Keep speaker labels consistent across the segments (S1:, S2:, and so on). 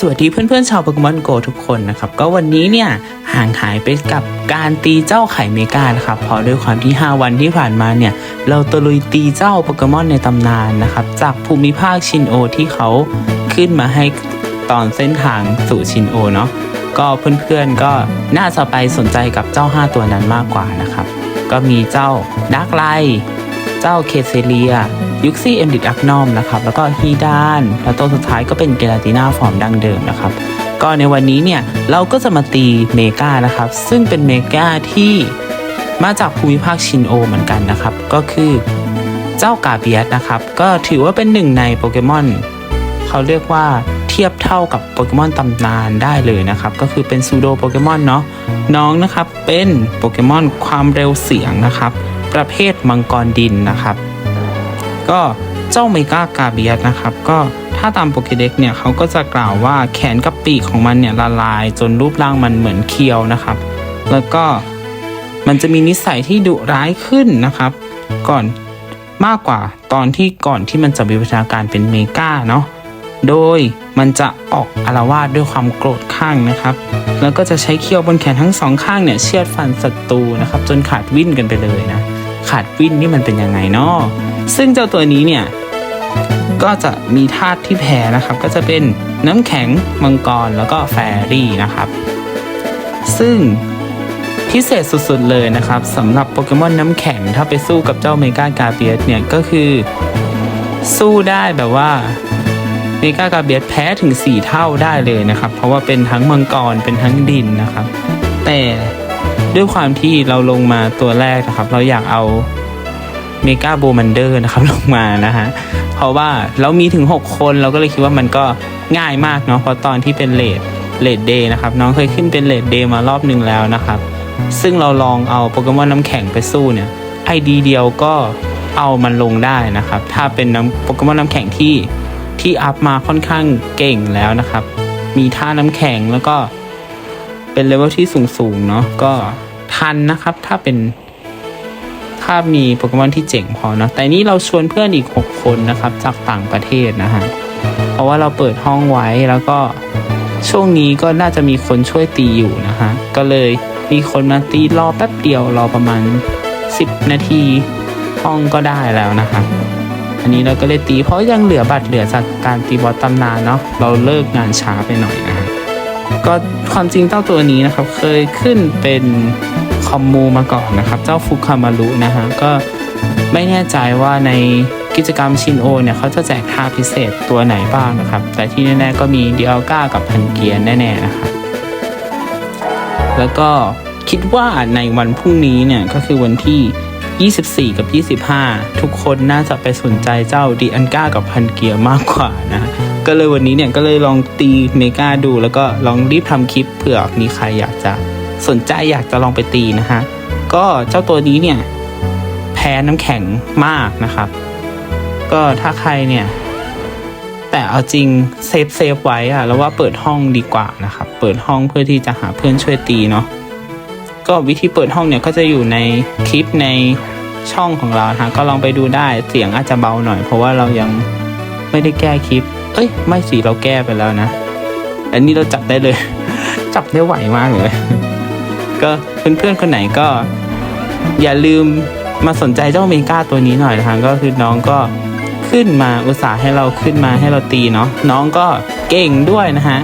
S1: สวัสดีเพื่อนๆชาวโปเกมอนโกทุกคนนะครับ ก็วันนี้เนี่ยห่างหายไปกับการตีเจ้าไข่เมกานะครับเพราะด้วยความที่ 5 วันที่ผ่านมาเนี่ย เราตะลุยตีเจ้าโปเกมอนในตำนานนะครับ จากภูมิภาคชินโอที่เขาขึ้นมาให้ตอนเส้นทางสู่ชินโอเนาะก็เพื่อนๆก็น่าจะไปสนใจกับเจ้า 5 ตัวนั้นมากกว่านะครับ ก็มีเจ้าดักไล เจ้าเคเซเลีย ยุคซี่เอ็มดิดอักนอมนะครับแล้วก็ฮีดานแล้วตัวสุดท้ายก็เป็นเกลาติน่าฟอร์มดังเดิมนะครับก็ในวันนี้เนี่ยเราก็จะมาตีเมกานะครับ ซึ่งเป็นเมกาที่มาจากภูมิภาคชินโอเหมือนกันนะครับ ก็คือเจ้ากาเบียสนะครับ ก็ถือว่าเป็นหนึ่งในโปเกมอนเขาเรียกว่าเทียบเท่ากับโปเกมอนตำนานได้เลยนะครับ ก็คือเป็นซูโดโปเกมอนเนาะน้องนะครับเป็นโปเกมอนความเร็วเสียงนะครับ ประเภทมังกรดินนะครับ ก็เจ้าเมกากาเบียสนะครับ ก็ถ้าตามโปเกเด็กเนี่ยเขาก็จะกล่าวว่าแขนกับปีกของมันเนี่ยละลายจนรูปร่างมันเหมือนเคียวนะครับ แล้วก็มันจะมีนิสัยที่ดุร้ายขึ้นนะครับ ก่อนมากกว่าตอนที่ก่อนที่มันจะวิวัฒนาการเป็นเมกาเนาะโดยมันจะออกอารวาสด้วยความโกรธข้างนะครับ แล้วก็จะใช้เขี้ยวบนแขนทั้งสองข้างเนี่ยเชือดฟันศัตรูนะครับ จนขาดวิ่นกันไปเลยนะ ขาดวิ่นนี่มันเป็นยังไงเนาะซึ่งเจ้าตัวนี้เนี่ยก็จะมีธาตุที่แพ้นะครับ ก็จะเป็นน้ำแข็งมังกรแล้วก็แฟรี่นะครับ ซึ่งพิเศษสุดๆเลยนะครับสำหรับโปเกมอนน้ำแข็งถ้าไปสู้กับเจ้าเมกากาเบียสเนี่ยก็คือสู้ได้แบบว่าเมกากาเบียสแพ้ถึง 4 เท่าได้เลยนะครับ เพราะว่าเป็นทั้งมังกรเป็นทั้งดินนะครับ แต่ ด้วยความที่เราลงมาตัวแรกนะครับ เราอยากเอาเมกาโบมันเดอร์นะครับลงมานะฮะเพราะว่าเรามีถึง 6 คนเราก็เลยคิดว่ามันก็ง่ายมากเนาะเพราะตอนที่เป็นเลดเลดเดย์นะครับ น้องเคยขึ้นเป็นเลดเดย์มารอบหนึ่งแล้วนะครับ ซึ่งเราลองเอาโปเกมอนน้ำแข็งไปสู้เนี่ยไอดีเดียวก็เอามันลงได้นะครับ ถ้าเป็นน้ำโปเกมอนน้ำแข็งที่ที่อัพมาค่อนข้างเก่งแล้วนะครับ มีท่าน้ำแข็งแล้วก็ เป็นเลเวลที่สูงๆเนาะก็ทันนะครับ ถ้าเป็นถ้ามีโปเกมอนที่เจ๋งพอเนาะแต่นี้เราชวนเพื่อนอีก 6 คนนะครับ จากต่างประเทศนะฮะเพราะว่าเราเปิดห้องไว้แล้วก็ช่วงนี้ก็น่าจะมีคนช่วยตีอยู่นะฮะก็เลยมีคนมาตีรอแป๊บเดียวรอประมาณ 10 นาทีห้องก็ได้แล้วนะครับอันนี้เราก็เลยตีเพราะยังเหลือบัตรเหลือจากการตีบอสตำนานเนาะเราเลิกงานช้าไปหน่อยนะฮะ ก็ความจริงเจ้าตัวนี้นะครับ เคยขึ้นเป็นคอมมูมาก่อนนะครับ เจ้าฟุคามารุนะฮะก็ไม่แน่ใจว่าในกิจกรรมชินโอเนี่ยเขาจะแจกท่าพิเศษตัวไหนบ้างนะครับ แต่ที่แน่ๆก็มีเดียลก้ากับพันเกียร์แน่ๆนะครับแล้วก็คิดว่าในวันพรุ่งนี้เนี่ยก็คือวันที่ 24 กับ 25 ทุกคนน่าจะไปสนใจเจ้าดีอันก้ากับพันเกียร์มากกว่านะ ก็เลยวันนี้เนี่ยก็เลยลองตีเมกาดู แล้วก็ลองรีบทำคลิปเผื่อมีใครอยากจะสนใจอยากจะลองไปตีนะฮะ ก็เจ้าตัวนี้เนี่ยแพ้น้ำแข็งมากนะครับ ก็ถ้าใครเนี่ย แต่เอาจริงเซฟเซฟไว้อะแล้วว่าเปิดห้องดีกว่านะครับ เปิดห้องเพื่อที่จะหาเพื่อนช่วยตีเนาะก็วิธีเปิดห้องเนี่ยก็จะอยู่ในคลิปในช่องของเราฮะก็ลองไปดูได้เสียงอาจจะเบาหน่อย เพราะว่าเรายังไม่ได้แก้คลิป เอ้ย ไม่สิเราแก้ไปแล้วนะ อันนี้เราจับได้เลย จับได้ไหวมากเลย ก็เพื่อนๆคนไหนก็ อย่าลืมมาสนใจเจ้าเมกาตัวนี้หน่อยนะคะก็คือน้องก็ขึ้นมาอุตส่าห์ให้เราขึ้นมาให้เราตีเนาะน้องก็เก่งด้วยนะฮะ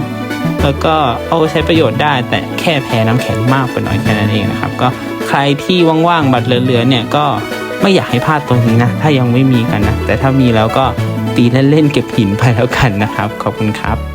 S1: แล้วก็เอาใช้ประโยชน์ได้แต่แค่แพ้น้ำแข็งมากไปหน่อยแค่นั้นเองนะครับ ก็ใครที่ว่างๆบัตรเหลือๆเนี่ยก็ไม่อยากให้พลาดตรงนี้นะ ถ้ายังไม่มีกันนะ แต่ถ้ามีแล้วก็ ตีเล่นๆเก็บหินไปแล้วกันนะครับ ขอบคุณครับ